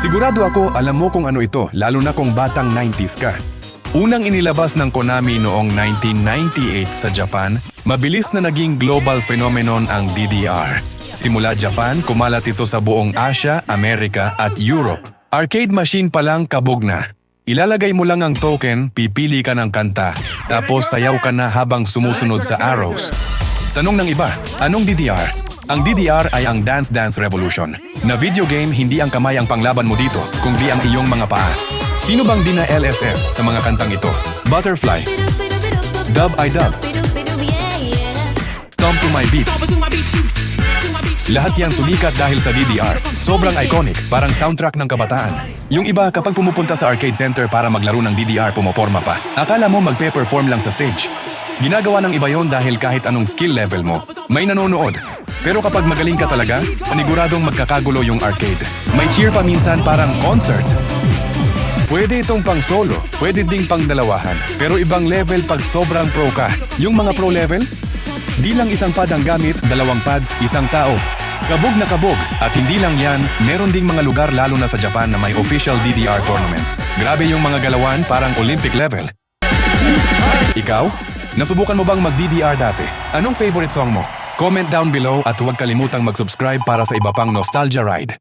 Sigurado ako alam mo kung ano ito, lalo na kung batang 90s ka. Unang inilabas ng Konami noong 1998 sa Japan, mabilis na naging global phenomenon ang DDR. Simula Japan, kumalat ito sa buong Asia, Amerika at Europe. Arcade machine pa lang kabog na. Ilalagay mo lang ang token, pipili ka ng kanta, tapos sayaw ka na habang sumusunod sa arrows. Tanong ng iba, anong DDR? Ang DDR ay ang Dance Dance Revolution. Na video game, hindi ang kamay ang panglaban mo dito, kundi ang iyong mga paa. Sino bang di na LSS sa mga kantang ito? Butterfly, Dub I Dub, Stomp to My Beat. Lahat yan sumikat dahil sa DDR. Sobrang iconic, parang soundtrack ng kabataan. Yung iba kapag pumupunta sa arcade center para maglaro ng DDR, pumoporma pa. Akala mo magpe-perform lang sa stage. Ginagawa ng iba yon dahil kahit anong skill level mo, may nanonood. Pero kapag magaling ka talaga, paniguradong magkakagulo yung arcade. May cheer pa minsan parang concert. Pwede itong pang solo, pwede ding pang dalawahan. Pero ibang level pag sobrang pro ka. Yung mga pro level, di lang isang pad ang gamit, dalawang pads, isang tao. Kabog na kabog. At hindi lang yan, meron ding mga lugar lalo na sa Japan na may official DDR tournaments. Grabe yung mga galawan, parang Olympic level. Ikaw? Nasubukan mo bang mag-DDR dati? Anong favorite song mo? Comment down below at huwag kalimutang mag-subscribe para sa iba pang nostalgia ride.